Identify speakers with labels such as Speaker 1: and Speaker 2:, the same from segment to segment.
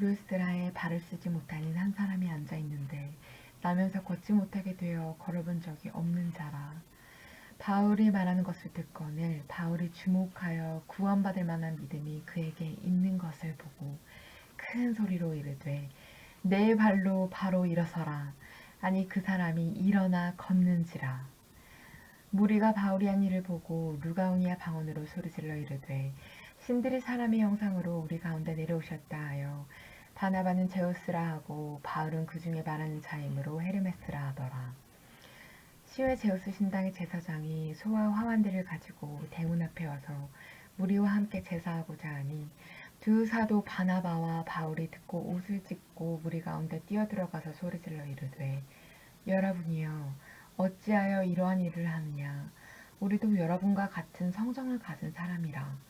Speaker 1: 루스드라에 발을 쓰지 못하는 한 사람이 앉아 있는데 나면서 걷지 못하게 되어 걸어본 적이 없는 자라. 바울이 말하는 것을 듣거늘 바울이 주목하여 구원받을 만한 믿음이 그에게 있는 것을 보고 큰 소리로 이르되 내 발로 바로 일어서라. 아니 그 사람이 일어나 걷는지라. 무리가 바울이 한 일을 보고 루가우니아 방언으로 소리질러 이르되 신들이 사람의 형상으로 우리 가운데 내려오셨다 하여 바나바는 제우스라 하고 바울은 그 중에 말하는 자이므로 헤르메스라 하더라. 시외 제우스 신당의 제사장이 소와 화환들을 가지고 대문 앞에 와서 무리와 함께 제사하고자 하니 두 사도 바나바와 바울이 듣고 옷을 찢고 무리 가운데 뛰어들어가서 소리질러 이르되 여러분이여 어찌하여 이러한 일을 하느냐? 우리도 여러분과 같은 성정을 가진 사람이라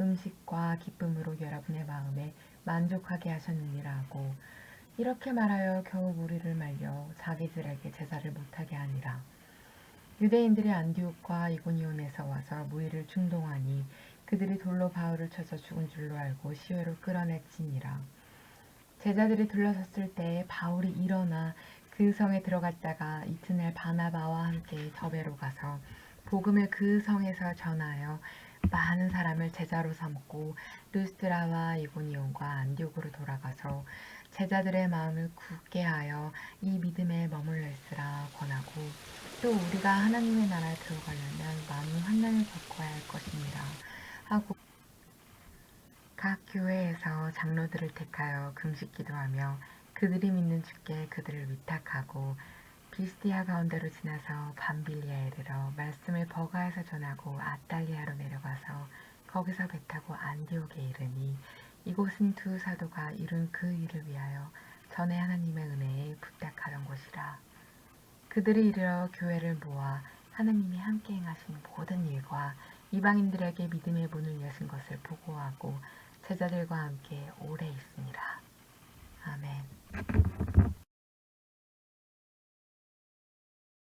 Speaker 1: 음식과 기쁨으로 여러분의 마음에 만족하게 하셨느니라고 이렇게 말하여 겨우 무리를 말려 자기들에게 제사를 못하게 하니라. 유대인들이 안디옥과 이고니온에서 와서 무리를 충동하니 그들이 돌로 바울을 쳐서 죽은 줄로 알고 시외로 끌어내치니라. 제자들이 둘러섰을 때 바울이 일어나 그 성에 들어갔다가 이튿날 바나바와 함께 더베로 가서 복음을 그 성에서 전하여 많은 사람을 제자로 삼고 루스트라와 이고니온과 안디옥으로 돌아가서 제자들의 마음을 굳게 하여 이 믿음에 머물러 있으라 권하고 또 우리가 하나님의 나라에 들어가려면 많은 환난을 겪어야 할 것입니다. 하고 각 교회에서 장로들을 택하여 금식 기도하며 그들이 믿는 주께 그들을 위탁하고 비스티아 가운데로 지나서 밤빌리아에 이르러 말씀을 버가에서 전하고 아탈리아로 내려가서 거기서 배 타고 안디옥에 이르니 이곳은 두 사도가 이룬 그 일을 위하여 전에 하나님의 은혜에 부탁하던 곳이라. 그들이 이르러 교회를 모아 하나님이 함께 행하신 모든 일과 이방인들에게 믿음의 문을 여신 것을 보고하고 제자들과 함께 오래. 아멘.